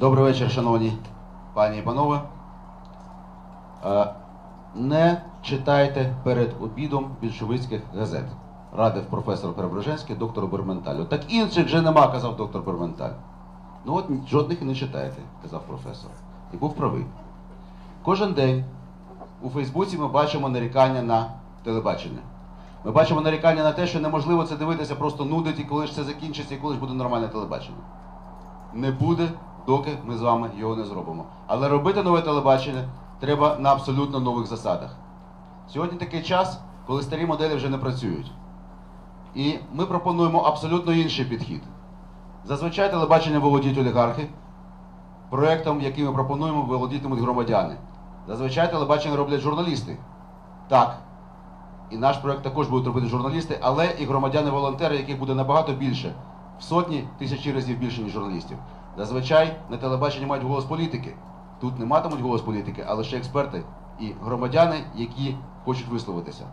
Добрий вечір, шановні пані і панове. Е, Не читайте перед обідом більшовицьких газет. Радив професор Преображенський доктору Берменталю. Так інших вже нема, казав доктор Берменталь. Ну от жодних і не читайте, казав професор. І був правий. Кожен день у Фейсбуці ми бачимо нарікання на телебачення. Ми бачимо нарікання на те, що неможливо це дивитися, просто нудить, і коли ж це закінчиться, і коли ж буде нормальне телебачення не буде, доки ми з вами його не зробимо. Але робити нове телебачення треба на абсолютно нових засадах. Сьогодні такий час, коли старі моделі вже не працюють. І ми пропонуємо абсолютно інший підхід. Зазвичай телебачення володіють олігархи. Проєктом, який ми пропонуємо, володітимуть громадяни. Зазвичай телебачення роблять журналісти. Так. І наш проєкт також будуть робити журналісти, але і громадяни-волонтери, яких буде набагато більше, в сотні тисячі разів більше, ніж журналістів. Зазвичай на телебаченні мають голос політики. Тут не матимуть голос політики, а лише експерти і громадяни, які хочуть висловитися.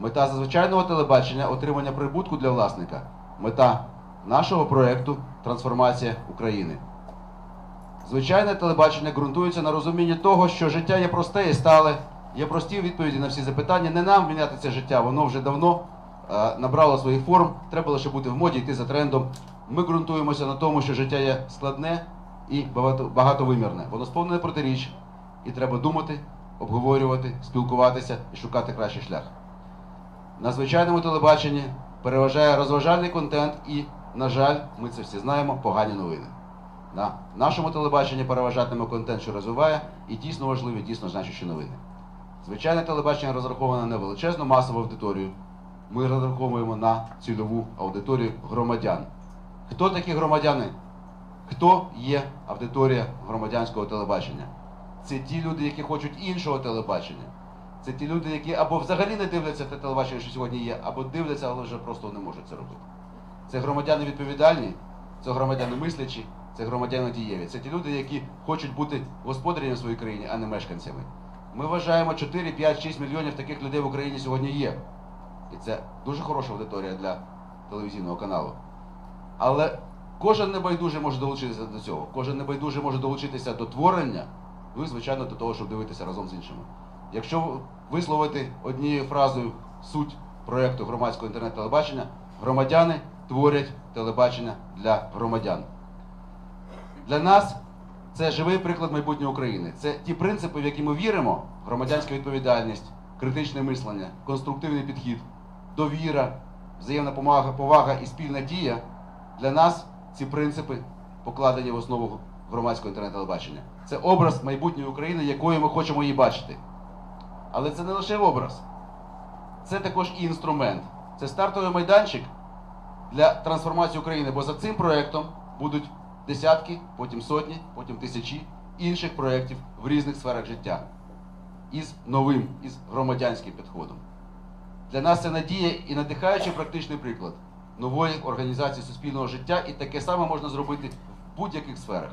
Мета зазвичайного телебачення отримання прибутку для власника. Мета нашого проєкту трансформація України. Звичайне телебачення ґрунтується на розумінні того, що життя є просте і стале, є прості відповіді на всі запитання. Не нам міняти це життя, воно вже давно е, набрало своїх форм, треба лише бути в моді, йти за трендом. Ми ґрунтуємося на тому, що життя є складне і багатовимірне. Воно сповнене протиріч, і треба думати, обговорювати, спілкуватися і шукати кращий шлях. На звичайному телебаченні переважає розважальний контент і, на жаль, ми це всі знаємо, погані новини. На нашому телебаченні переважатиме контент, що розвиває, і дійсно важливі, дійсно значущі новини. Звичайне телебачення розраховане на величезну масову аудиторію. Ми розраховуємо на цільову аудиторію громадян. Хто такі громадяни? Хто є аудиторія громадянського телебачення? Це ті люди, які хочуть іншого телебачення. Це ті люди, які або взагалі не дивляться те телебачення, що сьогодні є, або дивляться, але вже просто не можуть це робити. Це громадяни відповідальні, це громадяни мислячі, це громадяни дієві. Це ті люди, які хочуть бути господарями в своїй країні, а не мешканцями. Ми вважаємо 4, 5, 6 мільйонів таких людей в Україні сьогодні є. І це дуже хороша аудиторія для телевізійного каналу. Але кожен небайдужий може долучитися до цього. Кожен небайдужий може долучитися до творення, ну і, звичайно, до того, щоб дивитися разом з іншими. Якщо висловити однією фразою суть проєкту громадського інтернет-телебачення, громадяни творять телебачення для громадян. Для нас це живий приклад майбутнього України. Це ті принципи, в які ми віримо: громадянська відповідальність, критичне мислення, конструктивний підхід, довіра, взаємна повага і спільна дія. Для нас ці принципи покладені в основу громадського інтернет-телебачення. Це образ майбутньої України, якою ми хочемо її бачити. Але це не лише образ, це також і інструмент. Це стартовий майданчик для трансформації України, бо за цим проєктом будуть десятки, потім сотні, потім тисячі інших проєктів в різних сферах життя із новим, із громадянським підходом. Для нас це надія і надихаючий практичний приклад нової організації суспільного життя, і таке саме можна зробити в будь-яких сферах.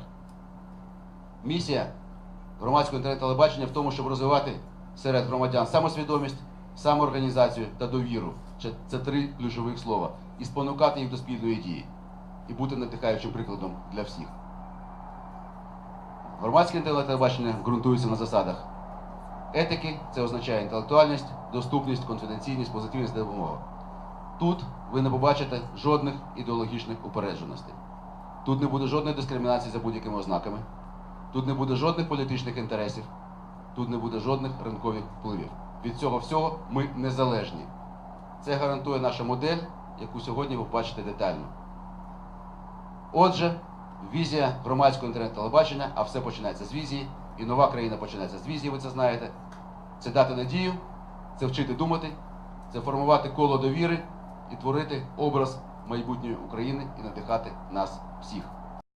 Місія громадського інтернет-телебачення в тому, щоб розвивати серед громадян самосвідомість, самоорганізацію та довіру. Це, три ключових слова. І спонукати їх до спільної дії. І бути надихаючим прикладом для всіх. Громадське інтернет-телебачення ґрунтується на засадах етики, це означає інтелектуальність, доступність, конфіденційність, позитивність та допомога. Тут ви не побачите жодних ідеологічних упередженостей. Тут не буде жодної дискримінації за будь-якими ознаками. Тут не буде жодних політичних інтересів. Тут не буде жодних ринкових впливів. Від цього всього ми незалежні. Це гарантує наша модель, яку сьогодні ви бачите детально. Отже, візія громадського інтернет-телебачення, а все починається з візії, і нова країна починається з візії, ви це знаєте. Це дати надію, це вчити думати, це формувати коло довіри і творити образ майбутньої України і надихати нас всіх.